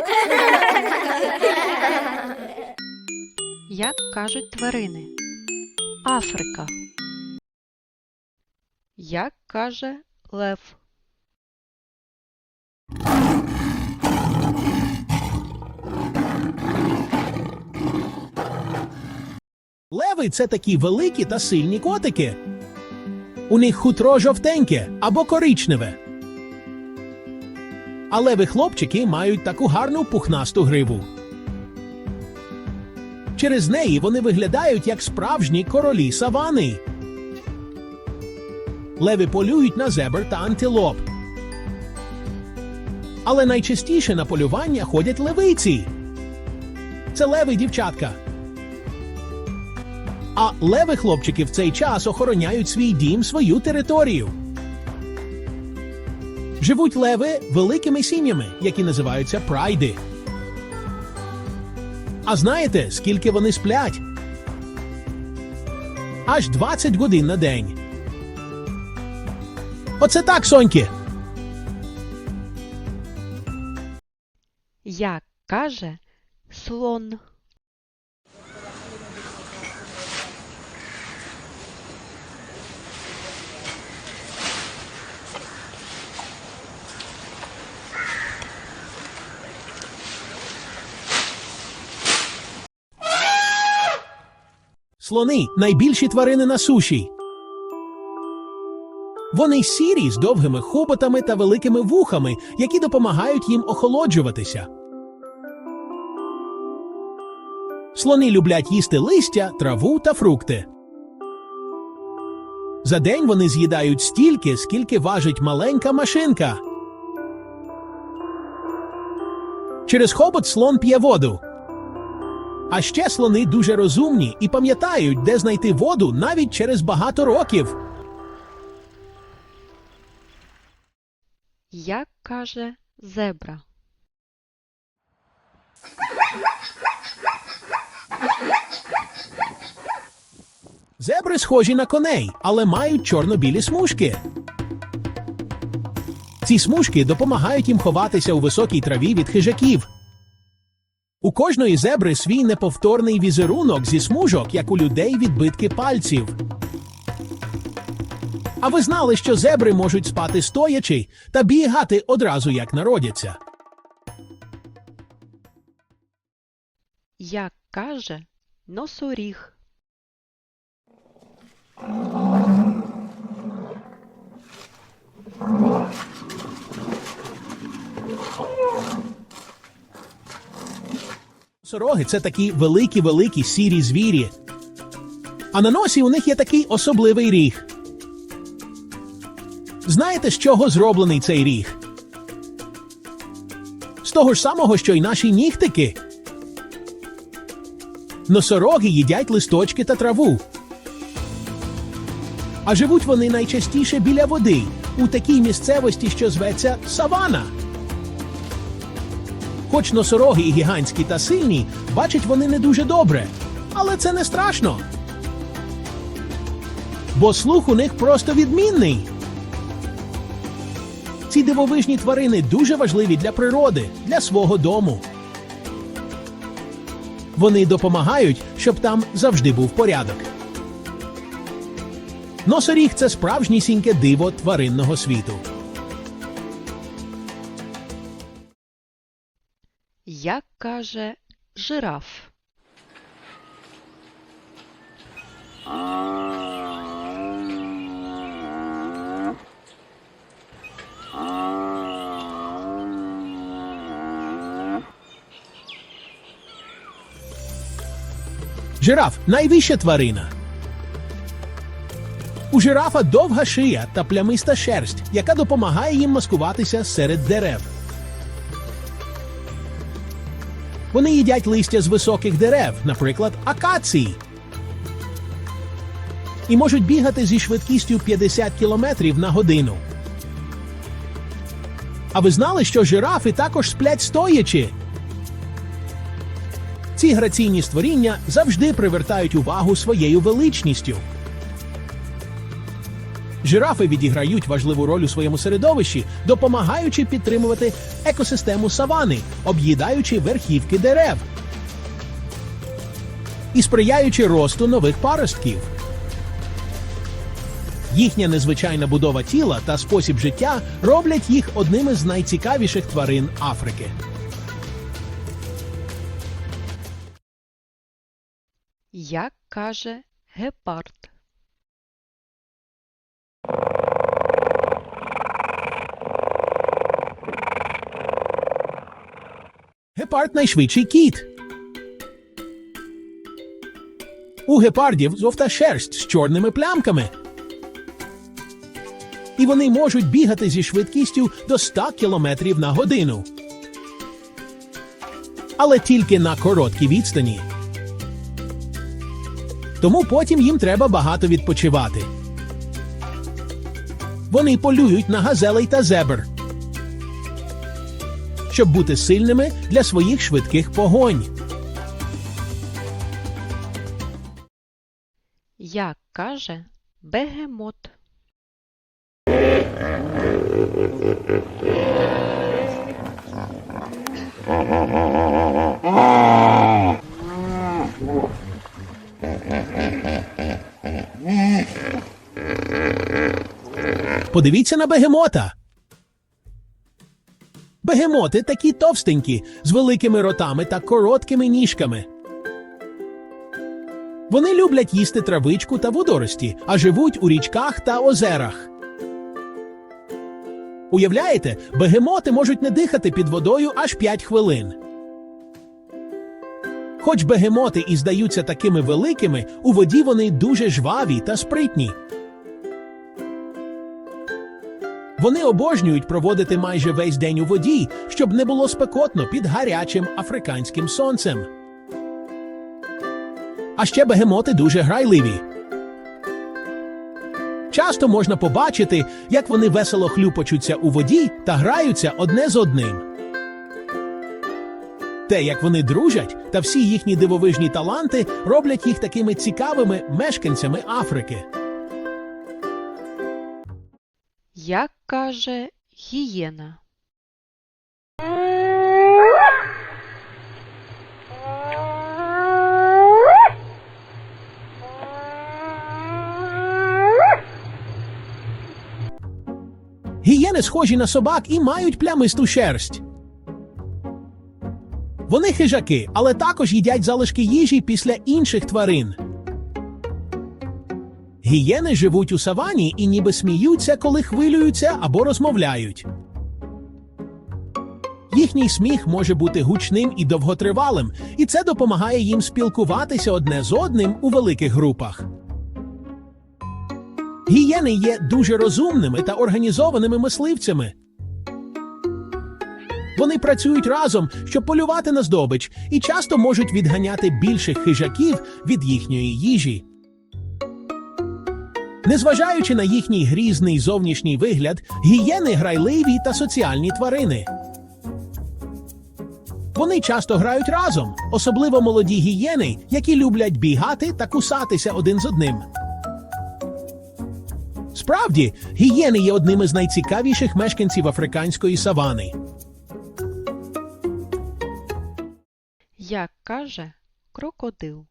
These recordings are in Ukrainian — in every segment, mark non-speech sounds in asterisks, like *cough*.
*laughs* Як кажуть тварини? Африка. Як каже лев? Леви це такі великі та сильні котики. У них хутро жовтеньке або коричневе. А леви хлопчики мають таку гарну пухнасту гриву. Через неї вони виглядають як справжні королі савани. Леви полюють на зебр та антилоп. Але найчастіше на полювання ходять левиці. Це леви дівчатка. А леви хлопчики в цей час охороняють свій дім, свою територію. Живуть леви великими сім'ями, які називаються прайди. А знаєте, скільки вони сплять? Аж 20 годин на день. Оце так, соньки. Як каже слон? Слони найбільші тварини на суші. Вони сірі з довгими хоботами та великими вухами, які допомагають їм охолоджуватися. Слони люблять їсти листя, траву та фрукти. За день вони з'їдають стільки, скільки важить маленька машинка. Через хобот слон п'є воду. А ще слони дуже розумні і пам'ятають, де знайти воду навіть через багато років. Як каже зебра? Зебри схожі на коней, але мають чорно-білі смужки. Ці смужки допомагають їм ховатися у високій траві від хижаків. У кожної зебри свій неповторний візерунок зі смужок, як у людей відбитки пальців. А ви знали, що зебри можуть спати стоячи та бігати одразу як народяться. Як каже носоріг? Сороги це такі великі-великі сірі звірі. А на носі у них є такий особливий ріг. Знаєте, з чого зроблений цей ріг? З того ж самого, що й наші нігтики. Носороги їдять листочки та траву. А живуть вони найчастіше біля води, у такій місцевості, що зветься савана. Хоч носороги і гігантські та сильні, бачать вони не дуже добре. Але це не страшно. Бо слух у них просто відмінний. Ці дивовижні тварини дуже важливі для природи, для свого дому. Вони допомагають, щоб там завжди був порядок. Носоріг це справжнісіньке диво тваринного світу. Як каже жираф? Жираф найвища тварина. У жирафа довга шия та плямиста шерсть, яка допомагає їм маскуватися серед дерев. Вони їдять листя з високих дерев, наприклад, акації. І можуть бігати зі швидкістю 50 км на годину. А ви знали, що жирафи також сплять стоячи? Ці граційні створіння завжди привертають увагу своєю величністю. Жирафи відіграють важливу роль у своєму середовищі, допомагаючи підтримувати екосистему савани, об'їдаючи верхівки дерев і сприяючи росту нових паростків. Їхня незвичайна будова тіла та спосіб життя роблять їх одними з найцікавіших тварин Африки. Як каже гепард? Гепард найшвидший кіт. У гепардів жовта шерсть з чорними плямками. І вони можуть бігати зі швидкістю до 100 км на годину. Але тільки на короткій відстані. Тому потім їм треба багато відпочивати. Вони полюють на газелей та зебр щоб бути сильними для своїх швидких погонь. Як каже бегемот? Подивіться на бегемота. Бегемоти такі товстенькі, з великими ротами та короткими ніжками. Вони люблять їсти травичку та водорості, а живуть у річках та озерах. Уявляєте, бегемоти можуть не дихати під водою аж 5 хвилин. Хоч бегемоти і здаються такими великими, у воді вони дуже жваві та спритні. Вони обожнюють проводити майже весь день у воді, щоб не було спекотно під гарячим африканським сонцем. А ще бегемоти дуже грайливі. Часто можна побачити, як вони весело хлюпочуться у воді та граються одне з одним. Те, як вони дружать, та всі їхні дивовижні таланти роблять їх такими цікавими мешканцями Африки. Як каже гієна? Гієни схожі на собак і мають плямисту шерсть. Вони хижаки, але також їдять залишки їжі після інших тварин. Гієни живуть у савані і ніби сміються, коли хвилюються або розмовляють. Їхній сміх може бути гучним і довготривалим, і це допомагає їм спілкуватися одне з одним у великих групах. Гієни є дуже розумними та організованими мисливцями. Вони працюють разом, щоб полювати на здобич, і часто можуть відганяти більших хижаків від їхньої їжі. Незважаючи на їхній грізний зовнішній вигляд, гієни грайливі та соціальні тварини. Вони часто грають разом, особливо молоді гієни, які люблять бігати та кусатися один з одним. Справді, гієни є одним із найцікавіших мешканців африканської савани. Як каже крокодил?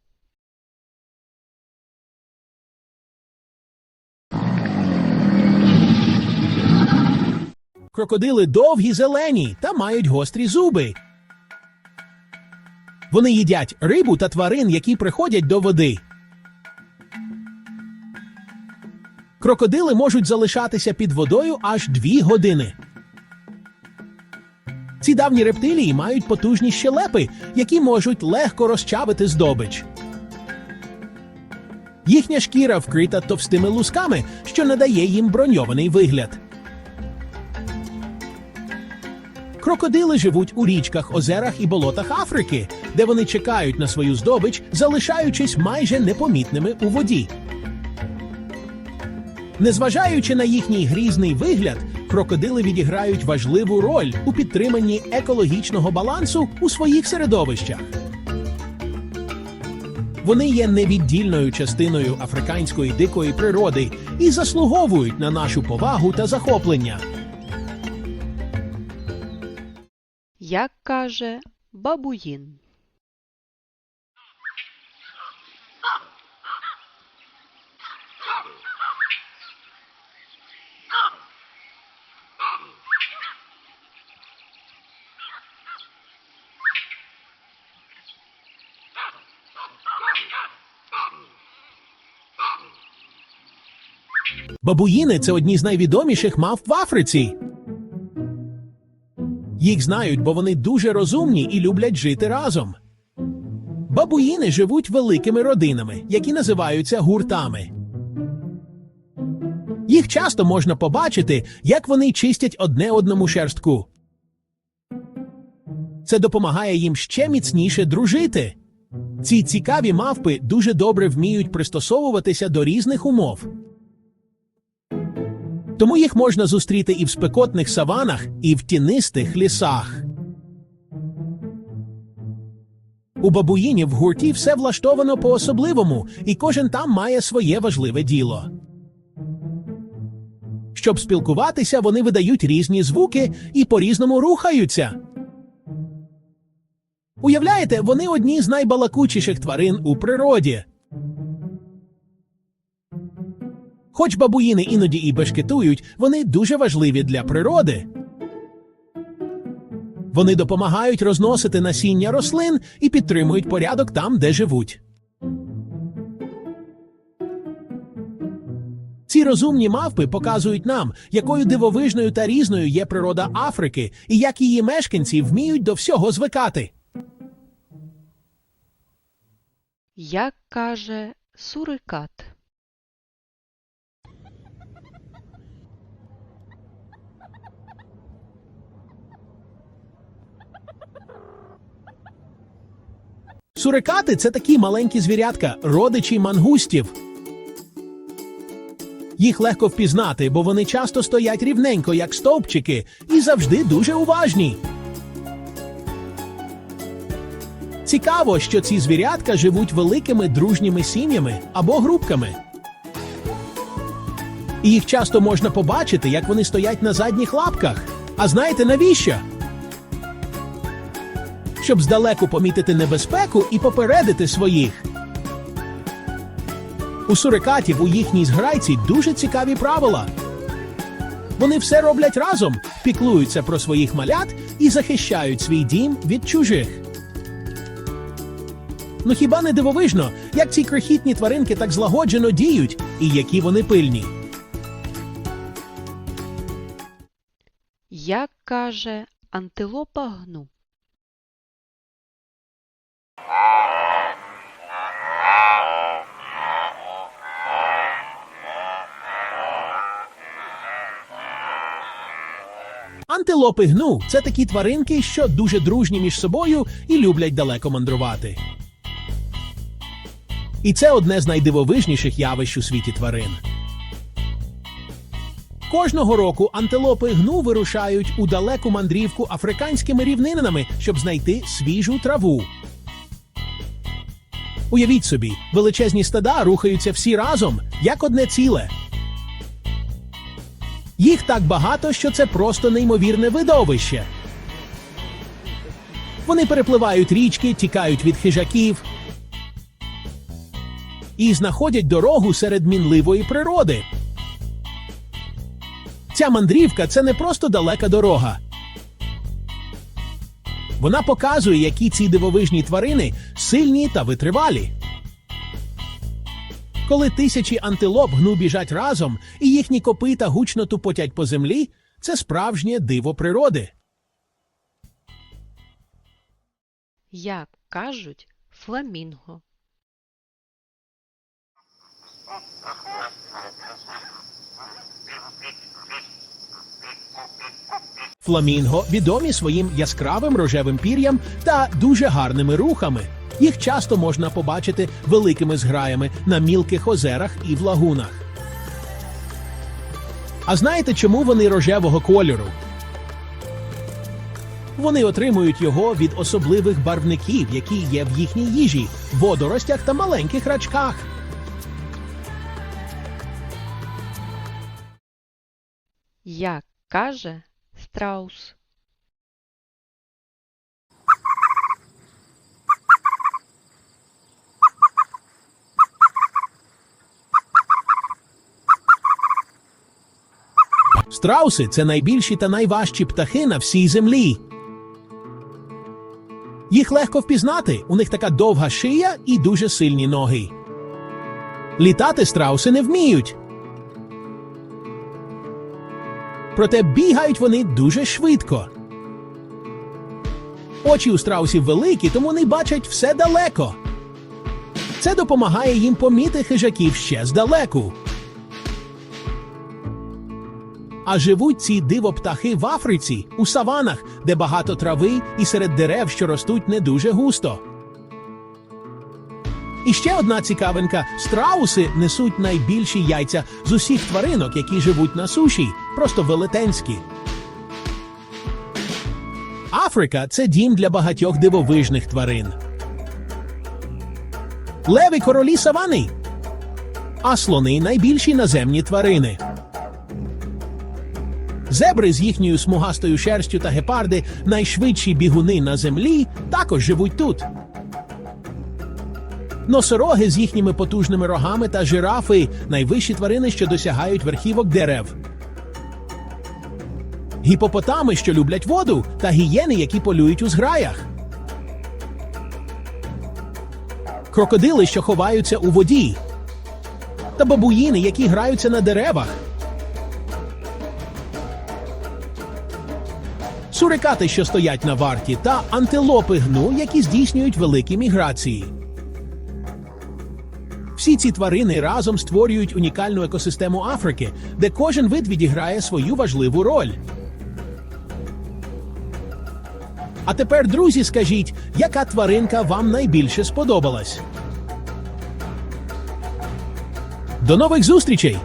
Крокодили довгі зелені та мають гострі зуби. Вони їдять рибу та тварин, які приходять до води. Крокодили можуть залишатися під водою аж дві години. Ці давні рептилії мають потужні щелепи, які можуть легко розчавити здобич. Їхня шкіра вкрита товстими лусками, що надає їм броньований вигляд. Крокодили живуть у річках, озерах і болотах Африки, де вони чекають на свою здобич, залишаючись майже непомітними у воді. Незважаючи на їхній грізний вигляд, крокодили відіграють важливу роль у підтриманні екологічного балансу у своїх середовищах. Вони є невіддільною частиною африканської дикої природи і заслуговують на нашу повагу та захоплення. Як каже бабуїн. Бабуїни це одні з найвідоміших мавп в Африці. Їх знають, бо вони дуже розумні і люблять жити разом. Бабуїни живуть великими родинами, які називаються гуртами. Їх часто можна побачити, як вони чистять одне одному шерстку. Це допомагає їм ще міцніше дружити. Ці цікаві мавпи дуже добре вміють пристосовуватися до різних умов. Тому їх можна зустріти і в спекотних саванах, і в тінистих лісах. У бабуїнів в гурті все влаштовано по-особливому, і кожен там має своє важливе діло. Щоб спілкуватися, вони видають різні звуки і по-різному рухаються. Уявляєте, вони одні з найбалакучіших тварин у природі. Хоч бабуїни іноді і бешкетують, вони дуже важливі для природи. Вони допомагають розносити насіння рослин і підтримують порядок там, де живуть. Ці розумні мавпи показують нам, якою дивовижною та різною є природа Африки і як її мешканці вміють до всього звикати. Як каже сурикат. Сурикати це такі маленькі звірятка, родичі мангустів. Їх легко впізнати, бо вони часто стоять рівненько, як стовпчики, і завжди дуже уважні. Цікаво, що ці звірятка живуть великими дружніми сім'ями або групками. І їх часто можна побачити, як вони стоять на задніх лапках. А знаєте навіщо? Щоб здалеку помітити небезпеку і попередити своїх. У сурикатів у їхній зграйці дуже цікаві правила. Вони все роблять разом, піклуються про своїх малят і захищають свій дім від чужих. Ну хіба не дивовижно, як ці крихітні тваринки так злагоджено діють і які вони пильні? Як каже антилопа гну. Антилопи гну це такі тваринки, що дуже дружні між собою і люблять далеко мандрувати. І це одне з найдивовижніших явищ у світі тварин. Кожного року антилопи гну вирушають у далеку мандрівку африканськими рівнинами, щоб знайти свіжу траву. Уявіть собі, величезні стада рухаються всі разом, як одне ціле. Їх так багато, що це просто неймовірне видовище. Вони перепливають річки, тікають від хижаків і знаходять дорогу серед мінливої природи. Ця мандрівка це не просто далека дорога. Вона показує, які ці дивовижні тварини сильні та витривалі. Коли тисячі антилоп гну біжать разом і їхні копита гучно тупотять по землі, це справжнє диво природи. Як кажуть фламінго. Фламінго відомі своїм яскравим рожевим пір'ям та дуже гарними рухами. Їх часто можна побачити великими зграями на мілких озерах і в лагунах. А знаєте, чому вони рожевого кольору? Вони отримують його від особливих барвників, які є в їхній їжі, водоростях та маленьких рачках. Як каже страус. Страуси це найбільші та найважчі птахи на всій землі. Їх легко впізнати, у них така довга шия і дуже сильні ноги. Літати страуси не вміють. Проте бігають вони дуже швидко. Очі у страусів великі, тому вони бачать все далеко. Це допомагає їм поміти хижаків ще здалеку. А живуть ці дивоптахи в Африці, у саванах, де багато трави і серед дерев, що ростуть не дуже густо. І ще одна цікавинка: страуси несуть найбільші яйця з усіх тваринок, які живуть на суші, просто велетенські. Африка це дім для багатьох дивовижних тварин. Леви королі савани, а слони найбільші наземні тварини. Зебри з їхньою смугастою шерстю та гепарди, найшвидші бігуни на землі, також живуть тут. Носороги з їхніми потужними рогами та жирафи найвищі тварини, що досягають верхівок дерев. Гіпопотами, що люблять воду, та гієни, які полюють у зграях. Крокодили, що ховаються у воді. Та бабуїни, які граються на деревах. Сурикати, що стоять на варті, та антилопи гну, які здійснюють великі міграції. Всі ці тварини разом створюють унікальну екосистему Африки, де кожен вид відіграє свою важливу роль. А тепер, друзі, скажіть, яка тваринка вам найбільше сподобалась? До нових зустрічей!